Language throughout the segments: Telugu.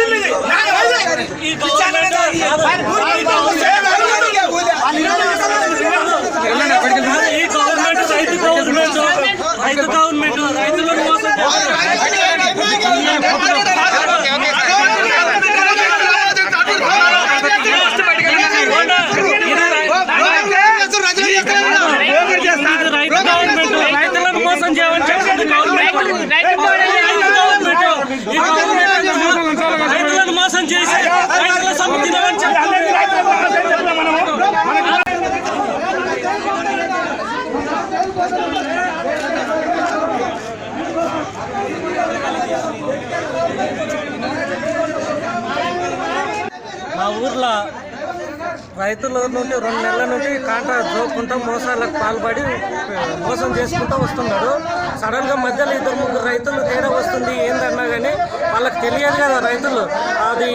ఇది మీది. న్యాయం అది. ఇచ్చాను కదా. ఆయన భూమి భూమి చేయలేదు. ఆ నిరోధక ఈ గవర్నమెంట్ రైతు గవర్నమెంట్ రైతు గవర్నమెంట్ రైతులను మోసం చేస్తుంది. ఇది రైతు గవర్నమెంట్ రైతులను మోసం చేయమని చెప్తుంది గవర్నమెంట్ రైతు గవర్నమెంట్ ఈ గవర్నమెంట్ రైతులను మోసం చేసి రైతుల సమితిని చెప్తుంది అందరికీ రైతులకు మోసం చెప్పినా మనము? మా ఊర్లో రైతుల నుండి రెండు నెలల నుండి కాంటా జోకుంటా మోసాలకు పాల్పడి మోసం చేసుకుంటూ వస్తున్నాడు. సడన్గా మధ్యలో ఇద్దరు ముగ్గురు రైతులు తేడా వస్తుంది ఏందన్నా కానీ వాళ్ళకి తెలియదు కదా రైతులు. అది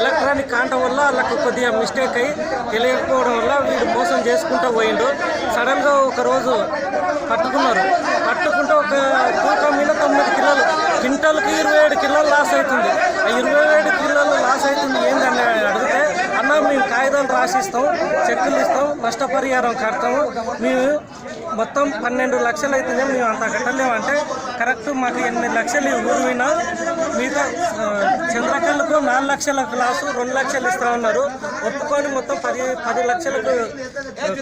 ఎలక్ట్రానిక్ కాంట వల్ల వాళ్ళకు కొద్దిగా మిస్టేక్ అయ్యి తెలియకపోవడం వల్ల వీడు మోసం చేసుకుంటూ పోయిండు. సడన్గా ఒక రోజు పట్టుకున్నారు. పట్టుకుంటే ఒక తూకం మీద తొమ్మిది కిలోలు క్వింటల్కి ఇరవై ఏడు కిలోలు లాస్ అవుతుంది. ఆ ఇరవై ఏడు కిలోలు లాస్ అవుతుంది ఏందని కాగితాలు రాసిస్తాం చెక్కులు ఇస్తాం నష్టపరిహారం కడతాము. మేము మొత్తం పన్నెండు లక్షలు అవుతుంది మేము అంత కట్టలేమంటే కరెక్ట్ మాకు ఎనిమిది లక్షలు ఊరినా మిగతా ఆ, చంద్రకళ్ళకు నాలుగు లక్షల క్లాసు రెండు లక్షలు ఇస్తా ఉన్నారు. ఒప్పుకొని మొత్తం పది పది లక్షలకు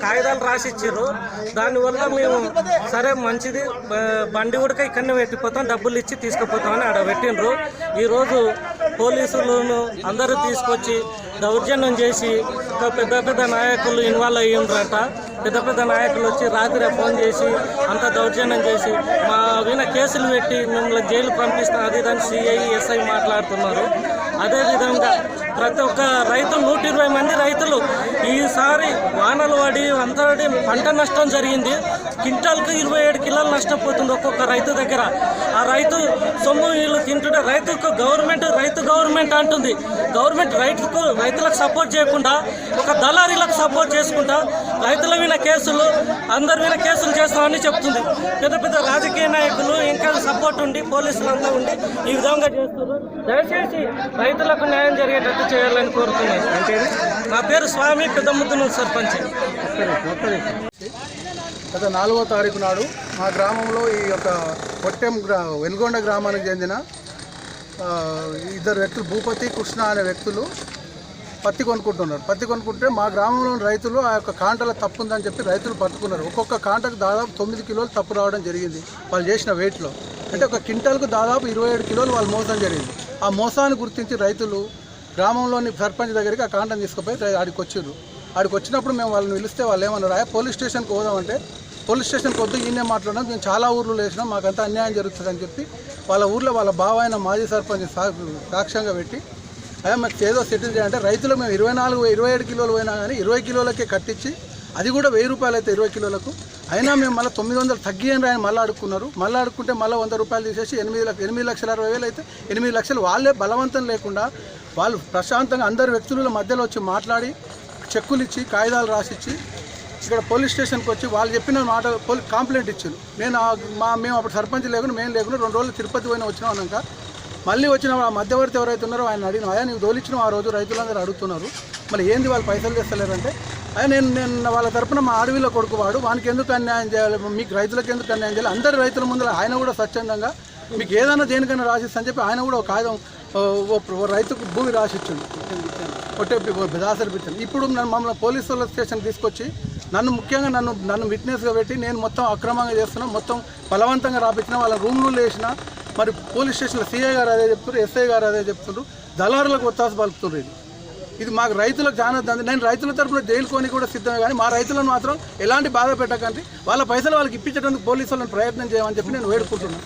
కాగితాలు రాసి ఇచ్చారు దానివల్ల మేము సరే మంచిది బండి ఉడక ఇక్కడనే పెట్టిపోతాం డబ్బులు ఇచ్చి తీసుకుపోతామని ఆడ పెట్టిండ్రు. ఈరోజు పోలీసులను అందరూ తీసుకొచ్చి దౌర్జన్యం చేసి ఒక పెద్ద పెద్ద నాయకులు ఇన్వాల్వ్ అయ్యిండ్రట. పెద్ద పెద్ద నాయకులు వచ్చి రాత్రి ఫోన్ చేసి అంత దౌర్జన్యం చేసి మా వీణ కేసులు పెట్టి మిమ్మల్ని జైలు పంపిస్తాం అది దాని సిఐ ఎస్ఐ మాట్లాడుతున్నారు. అదేవిధంగా ప్రతి ఒక్క రైతు నూట ఇరవై మంది రైతులు ఈసారి వానలు పడి అంతా పంట నష్టం జరిగింది. క్వింటాల్కి ఇరవై ఏడు కిలోలు నష్టపోతుంది ఒక్కొక్క రైతు దగ్గర. ఆ రైతు సొమ్ము వీళ్ళు తింటుంటే రైతుకు గవర్నమెంట్ రైతు గవర్నమెంట్ అంటుంది. గవర్నమెంట్ రైతులకు రైతులకు సపోర్ట్ చేయకుండా ఒక దళారీలకు సపోర్ట్ చేసుకుంటా రైతుల మీద కేసులు అందరి మీద కేసులు చేస్తామని చెప్తుంది. పెద్ద పెద్ద రాజకీయ నాయకులు ఇంకా సపోర్ట్ ఉండి పోలీసులు అంతా ఉండి ఈ విధంగా చేస్తున్నారు. దయచేసి రైతులకు న్యాయం జరిగేటట్టు చేయాలని కోరుతున్నాను. నా పేరు స్వామి పెద్ద సర్పంచ్. గత నాలుగో తారీఖు నాడు మా గ్రామంలో ఈ యొక్క పొట్టెం గ్రా వెనుగొండ గ్రామానికి చెందిన ఇద్దరు వ్యక్తులు భూపతి కృష్ణ అనే వ్యక్తులు పత్తి కొనుక్కుంటున్నారు. పత్తి కొనుక్కుంటే మా గ్రామంలోని రైతులు ఆ యొక్క కాంటలో తప్పు ఉందని చెప్పి రైతులు పట్టుకున్నారు. ఒక్కొక్క కాంటకు దాదాపు తొమ్మిది కిలోలు తప్పు రావడం జరిగింది వాళ్ళు చేసిన వెయిట్లో. అంటే ఒక క్వింటాల్కు దాదాపు ఇరవై ఏడు కిలోలు వాళ్ళు మోసం జరిగింది. ఆ మోసాన్ని గుర్తించి రైతులు గ్రామంలోని సర్పంచ్ దగ్గరికి ఆ కాంటను తీసుకుపోయి ఆడికి వచ్చారు ఆడికి వచ్చినప్పుడు మేము వాళ్ళని పిలిస్తే వాళ్ళు ఏమన్నారు "ఆ, పోలీస్ స్టేషన్కి పోదామంటే పోలీస్ స్టేషన్కి వద్దు ఈయనే మాట్లాడినాం. మేము చాలా ఊర్లు వేసినాం మాకంతా అన్యాయం జరుగుతుందని చెప్పి వాళ్ళ ఊర్లో వాళ్ళ బావ అయిన మాజీ సర్పంచ్ సాక్ష్యంగా పెట్టి అయ్యా మాకు ఏదో సెటిల్ చేయాలంటే రైతులు మేము ఇరవై నాలుగు ఇరవై ఏడు కిలోలు పోయినా కానీ ఇరవై కిలోలకే కట్టించి అది కూడా వెయ్యి రూపాయలు అయితే ఇరవై కిలోలకు. అయినా మేము మళ్ళీ తొమ్మిది వందలు తగ్గియండి ఆయన మళ్ళీ అడుక్కున్నారు. మళ్ళీ అడుక్కుంటే మళ్ళీ వంద రూపాయలు తీసేసి ఎనిమిది లక్ష ఎనిమిది లక్షల అరవై వేలు అయితే ఎనిమిది లక్షలు వాళ్ళే బలవంతం లేకుండా వాళ్ళు ప్రశాంతంగా అందరు వ్యక్తుల మధ్యలో వచ్చి మాట్లాడి చెక్కులు ఇచ్చి కాగితాలు రాసిచ్చి ఇక్కడ పోలీస్ స్టేషన్కి వచ్చి వాళ్ళు చెప్పిన మాట పోలీ కంప్లైంట్ ఇచ్చారు నేను మా మేము అప్పుడు సర్పంచ్ లేకుండా మేము లేకుండా రెండు రోజులు తిరుపతి పోయిన వచ్చినాం మళ్ళీ వచ్చిన ఆ మధ్యవర్తి ఎవరైతే ఉన్నారో ఆయన అడిగిన అయ్యా నీకు తోలిచ్చిన ఆ రోజు రైతులందరూ అడుగుతున్నారు మరి ఏంది వాళ్ళు పైసలు తెస్తలేరంటే అయ్యా నేను నేను వాళ్ళ తరపున మా అడవిలో కొడుకు వాడు వానికి ఎందుకు అన్యాయం చేయాలి మీకు రైతులకు ఎందుకు అన్యాయం చేయాలి అందరు రైతుల ముందర ఆయన కూడా స్వచ్ఛందంగా మీకు ఏదైనా దేనికైనా రాసిస్తా అని చెప్పి ఆయన కూడా ఒక కాగితం ఓ ఓ- రైతుకు భూమి రాసిచ్చిండు ఒట్టే దాసరి ఇప్పుడు నన్ను మమ్మల్ని పోలీసు వాళ్ళ స్టేషన్ తీసుకొచ్చి నన్ను ముఖ్యంగా నన్ను నన్ను విట్నెస్గా పెట్టి నేను మొత్తం అక్రమంగా చేస్తున్నా మొత్తం బలవంతంగా రాపించిన వాళ్ళ రూమ్లు వేసిన మరి పోలీస్ స్టేషన్లో సీఐ గారు అదే చెప్తున్నారు ఎస్ఐ గారు అదే చెప్తున్నారు దళారులకు ఒత్తాస పలుపుతున్నారు ఇది. ఇది మాకు రైతులకు చాలా దంద. నేను రైతుల తరపున జైలుకొని కూడా సిద్ధమే కానీ మా రైతులను మాత్రం ఎలాంటి బాధ పెట్టకండి. వాళ్ళ పైసలు వాళ్ళకి ఇప్పించడానికి పోలీసు వాళ్ళని ప్రయత్నం చేయమని చెప్పి నేను వేడుకుంటున్నాను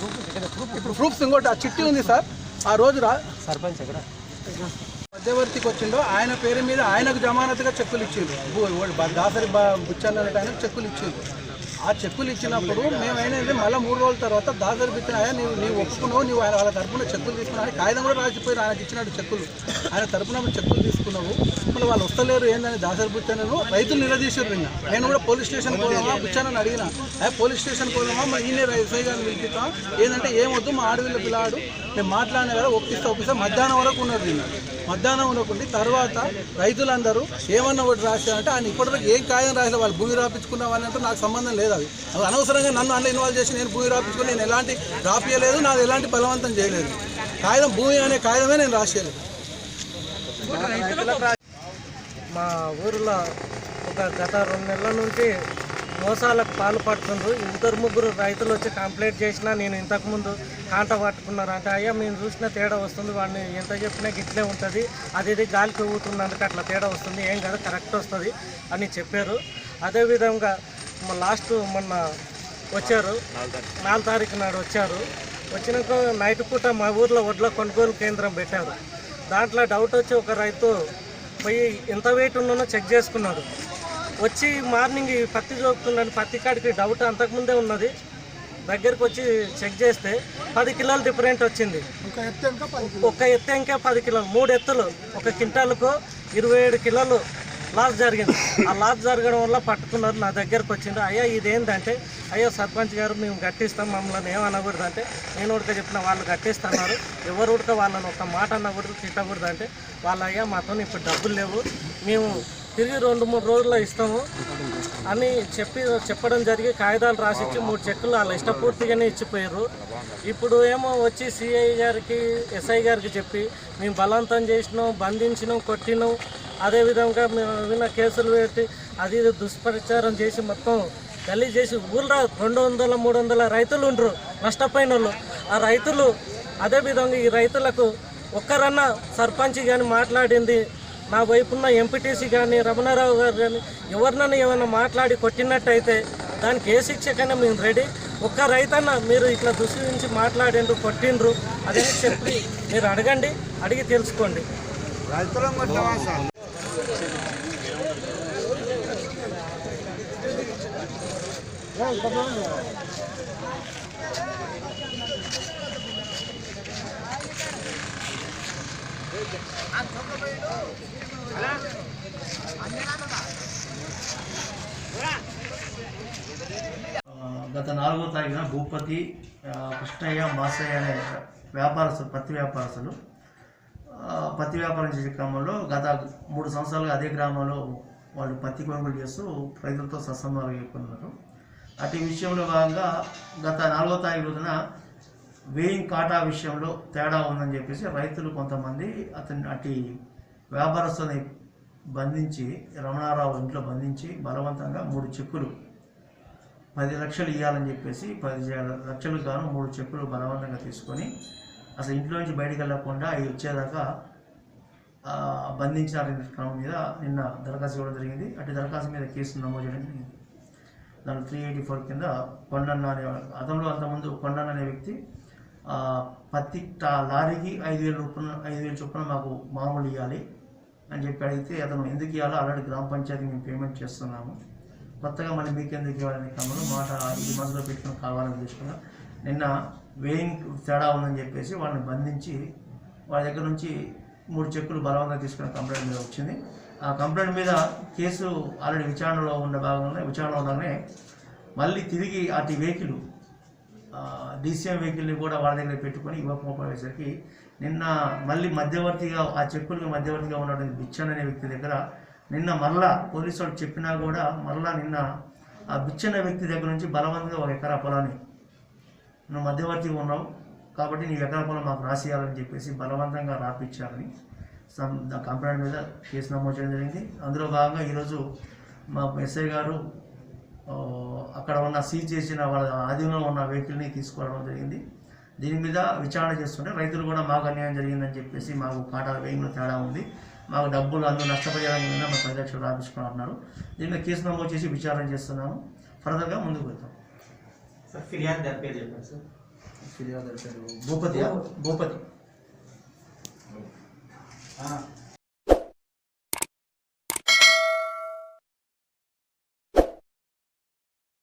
ఇప్పుడు ప్రూఫ్స్ ఇంకోటి ఆ చిట్టి ఉంది సార్. ఆ రోజు రా మధ్యవర్తికి వచ్చిండో ఆయన పేరు మీద ఆయనకు జమానతుగా చెక్కులు ఇచ్చిండు దాసరి బ- బుచ్చన్న అనే ఆయనకు చెక్కులు ఇచ్చిండు ఆ చెక్కులు ఇచ్చినప్పుడు మేము అయినది మళ్ళీ మూడు రోజుల తర్వాత దాసరి బిచ్చిన ఆయన నీవు నీవు ఒప్పుకున్నావు నీవు ఆయన వాళ్ళ తరపున చెక్కులు తీసుకున్నావు. కాగితం కూడా రాసిపోయి ఆయనకి ఇచ్చినట్టు చెక్కులు. ఆయన తరపున చెక్కులు తీసుకున్నావు. మళ్ళీ వాళ్ళు వస్తలేరు ఏందని దాసరి బుచ్చన్నను రైతులు నిలదీశారు నిన్న నేను కూడా పోలీస్ స్టేషన్ పోదామా? బుచ్చన్నని అడిగిన. అయ్యా పోలీస్ స్టేషన్ పోదామా? మా ఈయన ఎస్ఐ గారిని పిలిపిస్తాం ఏంటంటే ఏమొద్దు మా ఆడవిల్ల పిల్లాడు. మేము మాట్లాడిన కదా ఒప్పిస్తా ఒప్పిస్తా. మధ్యాహ్నం వరకు ఉన్నారు నిన్న మధ్యాహ్నం ఉండకుండి తర్వాత రైతులందరూ ఏమన్నా ఒకటి రాశారంటే ఆయన ఇప్పటివరకు ఏం కాయం రాసిన వాళ్ళు భూమి రాపించుకున్నామని అంటే నాకు సంబంధం లేదు అది. అనవసరంగా నన్ను అన్న ఇన్వాల్వ్ చేసి నేను భూమి రాపించుకుని నేను ఎలాంటి రాపియలేదు నాకు ఎలాంటి బలవంతం చేయలేదు. కాగితం భూమి అనే కాగితమే నేను రాసేయలేదు మా ఊరిలో ఒక గత రెండు నెలల నుంచి మోసాలకు పాల్పడుతుండ్రు. ఇద్దరు ముగ్గురు రైతులు వచ్చి కంప్లైంట్ చేసినా నేను ఇంతకుముందు కాంట పట్టుకున్నారు. అంటే అయ్యా మేము చూసిన తేడా వస్తుంది. వాడిని ఎంత చెప్పినా గిట్లే ఉంటుంది. అది ఇది గాలికి ఊతున్నందుకు అట్లా తేడా వస్తుంది. ఏం కాదు కరెక్ట్ వస్తుంది అని చెప్పారు. అదేవిధంగా లాస్ట్ మొన్న వచ్చారు. నాలుగు తారీఖు నాడు వచ్చారు. వచ్చినాక నైట్ పూట మా ఊర్లో వడ్ల కొనుగోలు కేంద్రం పెట్టారు. దాంట్లో డౌట్ వచ్చి ఒక రైతు పోయి ఎంత వెయిట్ ఉన్నానో చెక్ చేసుకున్నాడు. వచ్చి మార్నింగ్ పత్తి చూపుతున్నాను పత్తి కాడికి డౌట్ అంతకుముందే ఉన్నది. దగ్గరికి వచ్చి చెక్ చేస్తే పది కిలోలు డిఫరెంట్ వచ్చింది. ఒక ఎత్తు ఇంకా పది కిలోలు. మూడు ఎత్తులు. ఒక క్వింటాలకు ఇరవై ఏడు కిలోలు లాస్ జరిగింది. ఆ లాస్ జరగడం వల్ల పట్టుకున్నారు నా దగ్గరకు వచ్చింది అయ్యా ఇదేంటంటే అయ్యో సర్పంచ్ గారు మేము గట్టిస్తాం మమ్మల్ని ఏమనకూడదు అంటే నేను ఉడక చెప్పిన వాళ్ళు గట్టిస్తున్నారు. ఎవరు ఉడక వాళ్ళని ఒక మాట అనకూడదు తిట్టకూడదు అంటే వాళ్ళ అయ్యా మాతో ఇప్పుడు డబ్బులు లేవు. మేము తిరిగి రెండు మూడు రోజుల్లో ఇస్తాము. అని చెప్పి చెప్పడం జరిగి కాగితాలు రాసిచ్చి మూడు చెక్కులు వాళ్ళ ఇష్టపూర్తిగానే ఇచ్చిపోయారు. ఇప్పుడు ఏమో వచ్చి సిఐ గారికి ఎస్ఐ గారికి చెప్పి మేము బలవంతం చేసినాం బంధించినాం కొట్టినాం. అదేవిధంగా మేము విన్న కేసులు పెట్టి అది దుష్ప్రచారం చేసి మొత్తం గల్లీ చేసి ఊళ్ళో రెండు వందల మూడు వందల రైతులు ఉండరు. నష్టపోయిన వాళ్ళు. ఆ రైతులు అదేవిధంగా ఈ రైతులకు ఒక్కరన్నా సర్పంచ్ కానీ మాట్లాడింది నా వైపున్న ఎంపీటీసీ కానీ రమణారావు గారు కానీ ఎవరినైనా ఏమైనా మాట్లాడి కొట్టినట్టయితే దానికి ఏ శిక్షకైనా మేము రెడీ. ఒక్క రైతన్న మీరు ఇట్లా దూషించి మాట్లాడిండ్రు కొట్టిండ్రు అదే చెప్పి మీరు అడగండి అడిగి తెలుసుకోండి. రైతులం గత నాలుగో తారీఖున భూపతి కృష్ణయ్య మాసయ్య అనే వ్యాపారస్తులు పత్తి వ్యాపారస్తులు పత్తి వ్యాపారం చేసే క్రమంలో గత మూడు సంవత్సరాలుగా అదే గ్రామంలో వాళ్ళు పత్తి కొనుగోలు చేస్తూ రైతులతో సత్సంబాలు ఎక్కున్నారు అటు విషయంలో భాగంగా గత నాలుగో తారీఖు రోజున వేయింగ్ కాటా విషయంలో తేడా ఉందని చెప్పేసి రైతులు కొంతమంది అతని అటు వ్యాపారస్తుని బంధించి రమణారావు ఇంట్లో బంధించి బలవంతంగా మూడు చెక్కులు పది లక్షలు ఇవ్వాలని చెప్పేసి పది లక్షలు గాను మూడు చెక్కులు బలవంతంగా తీసుకొని అసలు ఇంట్లో నుంచి బయటికి వెళ్ళకుండా అవి వచ్చేదాకా ఆ, బంధించిన క్రమం మీద నిన్న దరఖాస్తు ఇవ్వడం జరిగింది. అటు దరఖాస్తు మీద కేసు నమోదు చేయడం జరిగింది. దాని త్రీ ఎయిటీ ఫోర్ కింద కొండన్న అనే అతనిలో అంతకుముందు కొండన్న అనే వ్యక్తి పత్తి లారీకి ఐదు వేల రూపాయలు ఐదు వేల చొప్పున మాకు మామూలు ఇవ్వాలి అని చెప్పి అడిగితే అతను ఎందుకు ఇవ్వాలో ఆల్రెడీ గ్రామ పంచాయతీ మేము పేమెంట్ చేస్తున్నాము. కొత్తగా మళ్ళీ మీకు ఎందుకు ఇవ్వాలని క్రమంలో మాట ఈ మనసులో పెట్టుకుని కావాలని తీసుకున్నా. నిన్న వేయింగ్ తేడా ఉందని చెప్పేసి వాళ్ళని బంధించి వాళ్ళ దగ్గర నుంచి మూడు చెక్కులు బలవంతంగా తీసుకున్న కంప్లైంట్ మీద వచ్చింది. ఆ కంప్లైంట్ మీద కేసు ఆల్రెడీ విచారణలో ఉన్న భాగంలో విచారణలోనే ఉండగానే మళ్ళీ తిరిగి అటు వెహికల్ డీసీఎం వెహికల్ని కూడా వాళ్ళ దగ్గర పెట్టుకొని ఇవ్వకపోయేసరికి నిన్న మళ్ళీ మధ్యవర్తిగా ఆ చెక్కులకు మధ్యవర్తిగా ఉన్నటువంటి బిచ్చన్ అనే వ్యక్తి దగ్గర నిన్న మరలా పోలీసు వాళ్ళు చెప్పినా కూడా మరలా నిన్న ఆ బిచ్చన్న వ్యక్తి దగ్గర నుంచి బలవంతంగా ఒక ఎకరా పొలాన్ని నువ్వు మధ్యవర్తిగా ఉన్నావు కాబట్టి నీ ఎకరా పొలం మాకు రాసేయాలని చెప్పేసి బలవంతంగా రాపిచ్చారని సమ్ కంప్లైంట్ మీద కేసు నమోదు చేయడం జరిగింది. అందులో భాగంగా ఈరోజు మా ఎస్ఐ గారు అక్కడ ఉన్న సీజ్ చేసిన వాళ్ళ ఆధీనంలో ఉన్న వెహికల్ని తీసుకురావడం జరిగింది. దీని మీద విచారణ చేస్తుంటే రైతులు కూడా మాకు అన్యాయం జరిగిందని చెప్పేసి మాకు కాటా వేయంలో తేడా ఉంది. మాకు డబ్బులు అందులో నష్టపరిహారం కింద మా పది లక్షలు రాపించుకున్నారు దీని మీద కేసు నమోదు చేసి విచారణ చేస్తున్నాము. ఫర్దర్గా ముందుకు వెళ్తాం. సార్ ఫిర్యాదు దాని పేరు చెప్పండి సార్. ఫిర్యాదు పేరు భూపతి. భూపతి. ఆ,